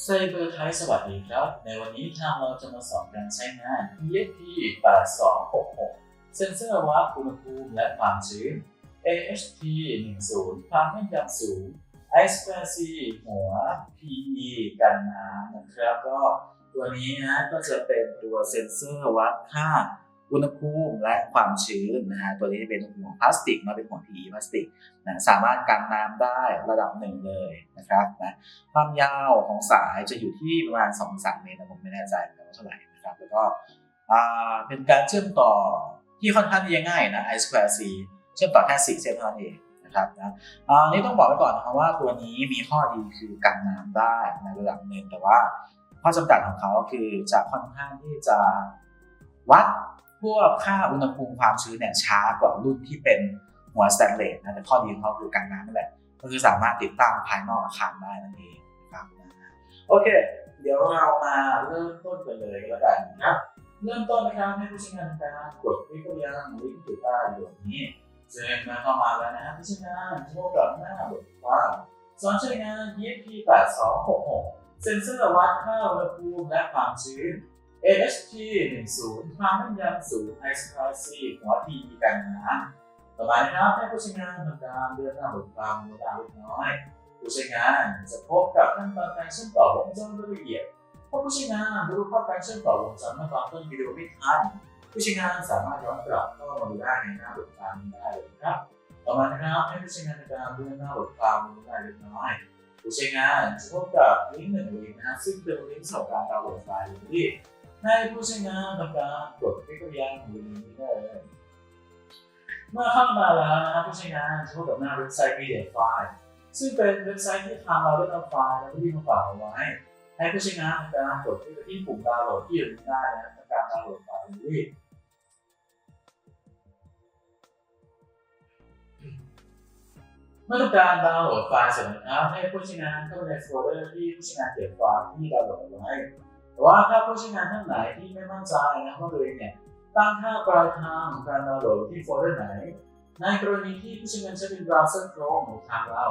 ไซเบอร์ไทยสวัสดีครับ ในวันนี้ทางเราจะมาสอนการใช้งาน ESP 8266 เซ็นเซอร์วัดอุณหภูมิและความชื้น AHT 10ความแม่นยำสูง I2C หัว PE กันน้ำนะครับ ก็ตัวนี้นะก็จะเป็นตัวเซ็นเซอร์วัดค่า อุณหภูมิและความชื้นนะฮะตัวนี้เป็นหัวพลาสติกนะเป็นหัว PE พลาสติกนะสามารถกันน้ำได้ระดับหนึ่งเลยนะครับนะความยาวของสายจะอยู่ที่ประมาณ2-3เมตรนะผมไม่แน่ใจว่าเท่าไหร่นะครับแล้วก็เป็นการเชื่อมต่อที่ค่อนข้างที่จะง่ายนะ I2C เชื่อมต่อแค่ 4 เส้นเท่านั้นเองนะครับนะอ่านี่ต้องบอกไว้ก่อนนะครับว่าตัวนี้มีข้อดีคือกันน้ำได้ในระดับหนึ่งแต่ว่าข้อจำกัดของเขาคือจะค่อนข้างที่จะวัด พวกค่าอุณหภูมิความชื้นเนี่ยช้ากว่ารุ่นที่เป็นหัวสแตนเลสนะแต่ข้อดีของเขาคือกันน้ำนั่นแหละก็คือสามารถติดตั้งภายนอกอาคารได้นั่นเองนะครับโอเค เดี๋ยวเรามาเริ่มต้นกันเลยแล้วกันนะเริ่มต้นนะครับให้ผู้ใช้งานการกดคลิกเข้ายังลิงก์ที่ใต้อยู่นี้เจอมาเข้ามาแล้วนะครับผู้ใช้งานจะพบกับหน้าบทความสอนใช้งาน ESP 8266เซ็นเซอร์วัดค่าอุณหภูมิและความชื้น AHT 10ความแม่นยำสูง I2C หัว TE กันน้ำต่อมานะครับให้ผู้ใช้งานทำการเลื่อนหน้าบทความโมดาเล็กน้อย ผู้ใช้งานจะพบกับขั้นตอนการเชื่อมต่อวงจรโดยละเอียดถ้าผู้ใช้งานรู้ภาพการเชื่อมต่อวงจรเมื่อตอนต้นวิดีโอไม่ทันผู้ใช้งานสามารถย้อนกลับเข้ามาดูได้ในหน้าบทความนี้ได้เลยนะครับ ต่อมานะครับให้ผู้ใช้งานในการเลื่อนหน้าบทความโมดาเล็กน้อย ผู้ใช้งานจะพบกับลิงก์หนึ่งลิงก์นะซึ่งเป็นลิงก์สำหรับการดาวน์โหลดไฟล์ที่ ให้ผู้ใช้งานทำการกดคลิกเข้าไปยังลิงก์นี้ได้เลยเมื่อเข้ามาแล้วนะครับผู้ใช้งานจะพบกับหน้าเว็บไซต์ PDF ไฟล์ซึ่งเป็นเว็บไซต์ที่ทางเราได้นำไฟล์และที่มาฝากเอาไว้ ให้ผู้ใช้งานทำการกดที่ไปที่ปุ่มดาวน์โหลดที่อยู่นี้ได้นะครับทำการดาวน์โหลดไฟล์นี้เมื่อการดาวน์โหลดไฟล์เสร็จนะครับให้ผู้ใช้งานเข้าไปในโฟลเดอร์ที่ผู้ใช้งานเก็บไฟล์ที่ดาวน์โหลดเอาไว้ แต่ว่าถ้าผู้ใช้งานท่านไหนที่ไม่มั่นใจนะว่าตัวเองเนี่ยตั้งค่าปลายทางของการดาวน์โหลดที่โฟลเดอร์ไหน ในกรณีที่ผู้ใช้งานใช้เป็นเบราว์เซอร์โครมของทางเรา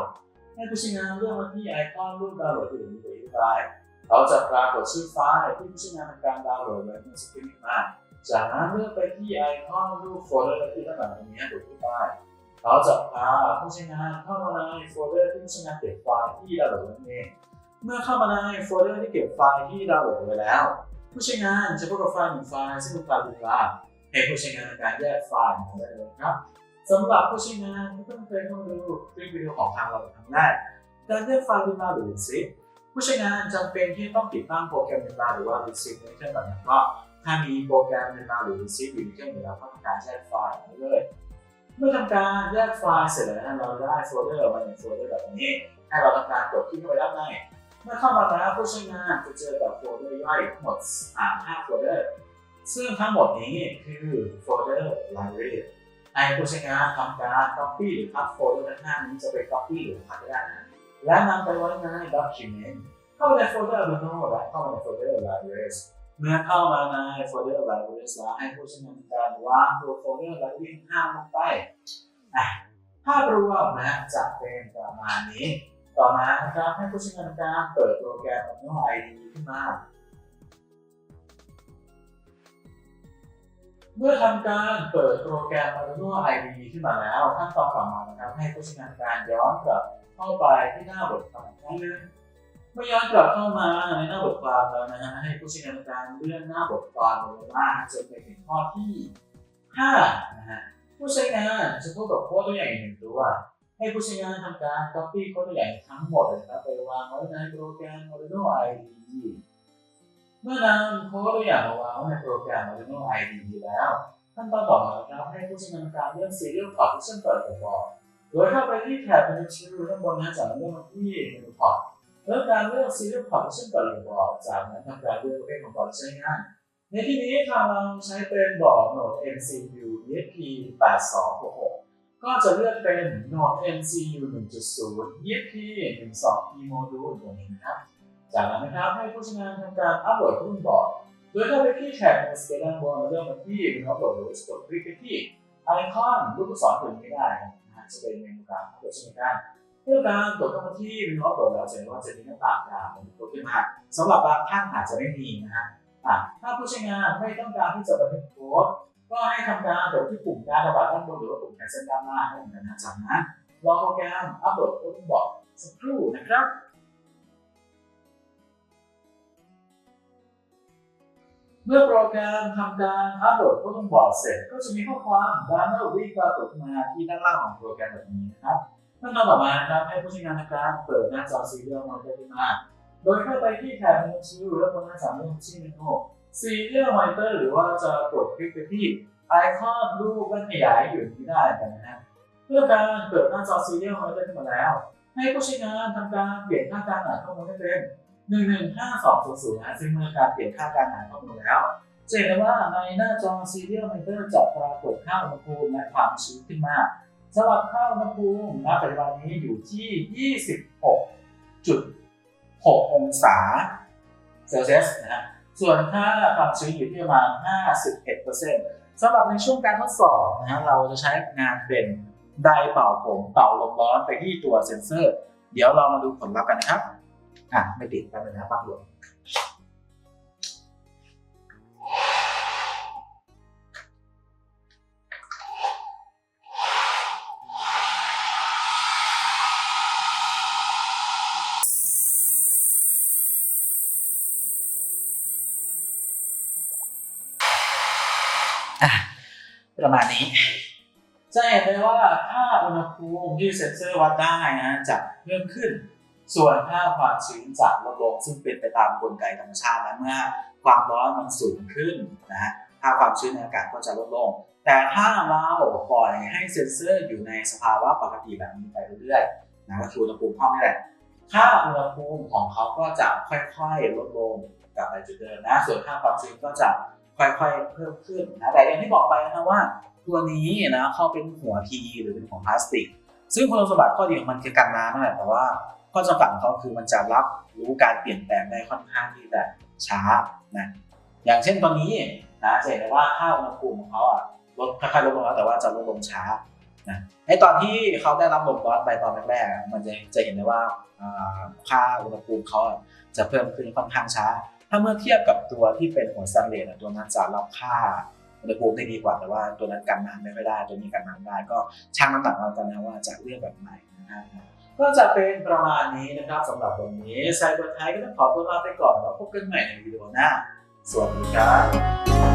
ให้ผู้ใช้งานเลือกมาที่ไอคอนรูปดาวน์โหลดที่อยู่ในตัวไฟล์เราจะปรากฏชื่อไฟล์ที่ผู้ใช้งานทำการดาวน์โหลดไว้ในสกรีนมาจากนั้นเลือกไปที่ไอคอนรูปโฟลเดอร์ที่ด้านหลังตรงนี้กดที่ไฟล์เราจะพาผู้ใช้งานเข้ามาในโฟลเดอร์ที่ผู้ใช้งานเก็บไฟล์ที่ดาวน์โหลดนั่นเอง เมื่อเข้ามาในโฟลเดอร์ที่เก็บไฟล์ที่ดาวน์โหลดไว้แล้ว ผู้ใช้งานจะพบกับไฟล์หนึ่งไฟล์ซึ่งเป็นไฟล์ลูกลาให้ผู้ใช้งานในการแยกไฟล์ของได้เลยครับสำหรับผู้ใช้งานที่เพิ่งเคยเข้ามาดูคลิปวิดีโอของทางเราเป็นครั้งแรกการแยกไฟล์ลูกลาหรือซิปผู้ใช้งานจำเป็นที่ต้องติดตั้งโปรแกรมลูกลาหรือว่าลิซิปในเครื่องแบบนั้นก็ถ้ามีโปรแกรมลูกลาหรือลิซิปอยู่ในเครื่องอยู่แล้วก็ทำการแยกไฟล์ได้เลยเมื่อทำการแยกไฟล์เสร็จแล้วเราได้โฟลเดอร์มาในโฟลเดอร์แบบนี้ ให้เราทำการกดคลิกเข้าไปด้านใน เมื่อเข้ามาแล้วผู้ใช้งานจะเจอกับโฟลเดอร์ย่อยทั้งหมดอ่า5โฟลเดอร์ ซึ่งทั้งหมดนี้คือโฟลเดอร์ library ให้ผู้ใช้งานทำการ copy หรือพับโฟลเดอร์ทั้ง5นี้จะไป copy หรือพับก็ได้นะและนำไปไว้ใน document เข้าในโฟลเดอร์ Arduino และเข้าในโฟลเดอร์ libraries เมื่อเข้ามาในโฟลเดอร์ libraries แล้วให้ผู้ใช้งานทำการวางตัวโฟลเดอร์ library 5ลงไปภาพรวมนะจะเป็นประมาณนี้ ต่อมานะครับให้ผู้ใช้งานการเปิดโปรแกรม Arduino IDE ขึ้นมา เมื่อทำการเปิดโปรแกรม Arduino IDE ขึ้นมาแล้วขั้นตอนต่อมานะครับให้ผู้ใช้งานการย้อนกลับเข้าไปที่หน้าบทความอีกครั้งนึงเมื่อย้อนกลับเข้ามาในหน้าบทความแล้วนะฮะให้ผู้ใช้งานการเลื่อนหน้าบทความลงมาจนไปถึงข้อที่5นะฮะผู้ใช้งานจะพบกับโค้ดตัวอย่างอีกหนึ่งตัว ให้ผู้ใช้งานทำการ copy โค้ดตัวอย่างทั้งหมดนะครับไปวางไว้ในโปรแกรม Arduino IDE เมื่อนำโค้ดตัวอย่างมาวางไว้ในโปรแกรม Arduino IDE แล้วขั้นตอนต่อมานะครับให้ผู้ใช้งานการเลือก Serial Port ที่เชื่อมต่อกับบอร์ดโดยเข้าไปที่แท็บ Menu ด้านบนนะจากนั้นเลือกมาที่ Menu Port เริ่มการเลือก Serial Port ที่เชื่อมต่อกับบอร์ดจากนั้นทำการเลือกประเภทของบอร์ดใช้งานในที่นี้ทางเราใช้เป็นบอร์ด Node MCU ESP 8266 ก็จะเลือกเป็น Node MCU 1.0 ESP 12 e Module ตัวนี้นะครับ จากนั้นนะครับให้ผู้ใช้งานทำการอัปโหลดขึ้นบอร์ด โดยเข้าไปที่แท็บในสเกลด้านบนแล้วเลือกมาที่ Menu Upload หรือกดคลิกไปที่ไอคอนรูปศรตัวนี้ได้นะฮะจะเป็นเมนูการอัปโหลดใช่ไหมครับเพื่อการตรวเข้ามาที่วินโนตตรวจแล้วจะเห็นว่าจะมีหน้าต่างดาวตัวขึ้นมาสำหรับบางท่านอาจจะไม่มีนะฮะอะถ้าผู้ใช้งานไม่ต้องการที่จะบันทึกโค้ด ก็ให้ทำการกดที่ปุ่มการระบาดด้านบนหรือว่าปุ่มแคนเซิลด้านล่างให้เหมือนกันนะจากนั้นรอโปรแกรมอัปโหลดโค้ดบอกสักครู่นะครับเมื่อโปรแกรมทำการอัปโหลดโค้ดบอร์ดเสร็จ ก็จะมีข้อความ banner วิ่งปรากฏขึ้นมาที่ด้านล่างของโปรแกรมแบบนี้นะครับขั้นตอนต่อมานะครับให้ผู้ใช้งานทำการเปิดหน้าจอ Serial Monitor ขึ้นมา โดยเข้าไปที่แถบเมนูชิวแล้วบนหน้าจอเมนูชื่เมนู Serial Monitor หรือว่าจะกดคลิกไปที่ไอคอนรูปแว่นขยายอยู่นี้ได้กันนะฮะเพื่อการเปิดหน้าจอ Serial Monitor ขึ้นมาแล้ว ให้ผู้ใช้งานทำการเปลี่ยนค่าการอ่านข้อมูลให้เป็น115 200นะซึ่งเมื่อการเปลี่ยนค่าการอ่านข้อมูลแล้วจะเห็นได้ว่าในหน้าจอ Serial Monitor จะปรากฏค่าอุณหภูมิและความชื้นขึ้นมาสำหรับค่าอุณหภูมิณปัจจุบันนี้อยู่ที่ 26.6 องศาเซลเซียสนะฮะ ส่วนค่าความชื้นอยู่ที่ประมาณ 51%สำหรับในช่วงการทดสอบนะฮะเราจะใช้งานเป็นไดร์เป่าผมเป่าลมร้อนไปที่ตัวเซ็นเซอร์ เดี๋ยวเรามาดูผลลัพธ์กันนะครับ อะ ไม่ติดแป๊บนึงนะครับปักหลวง อะประมาณนี้จะเห็นได้ว่าค่าอุณหภูมิที่เซ็นเซอร์วัดได้นะจะเพิ่มขึ้น ส่วนค่าความชื้นจะลดลงซึ่งเป็นไปตามกลไกธรรมชาตินะเมื่อความร้อนมันสูงขึ้นนะฮะค่าความชื้นในอากาศก็จะลดลง แต่ถ้าเราปล่อยให้เซ็นเซอร์อยู่ในสภาวะปกติแบบนี้ไปเรื่อยๆนะก็คืออุณหภูมิห้องนี่แหละค่าอุณหภูมิของเขาก็จะค่อยๆลดลงกลับไปจุดเดิมนะส่วนค่าความชื้นก็จะ ค่อยๆเพิ่มขึ้นนะแต่อย่างที่บอกไปนะว่า ตัวนี้นะเขาเป็นหัวทีหรือเป็นของพลาสติก ซึ่งคุณสมบัติข้อดีของมันคือกันน้ำนั่นแหละแต่ว่าข้อจำกัดของเขาคือมันจะรับรู้การเปลี่ยนแปลงได้ค่อนข้างที่จะช้านะอย่างเช่นตอนนี้นะจะเห็นได้ว่าค่าอุณหภูมิของเขาอะลดค่อยๆลดลงแล้วแต่ว่าจะลดลงช้านะไอตอนที่เขาได้รับลมร้อนไปตอนแรกๆมันจะจะเห็นได้ว่าอ่าค่าอุณหภูมิเขาอะจะเพิ่มขึ้นค่อนข้างช้า ถ้าเมื่อเทียบกับตัวที่เป็นหัวสแตนเลสตัวนั้นจะรับค่าอุณหภูมิได้ดีกว่าแต่ว่าตัวนั้นกันน้ำไม่ค่อยได้ ตัวนี้กันน้ำได้ก็ช่างน้ำหนักเอากันนะว่าจะเลือกแบบไหนนะฮะก็จะเป็นประมาณนี้นะครับสำหรับวันนี้ไซเบอร์ไทยก็ต้องขอตัวลาไปก่อนแล้วพบกันใหม่ในวิดีโอหน้าสวัสดีครับ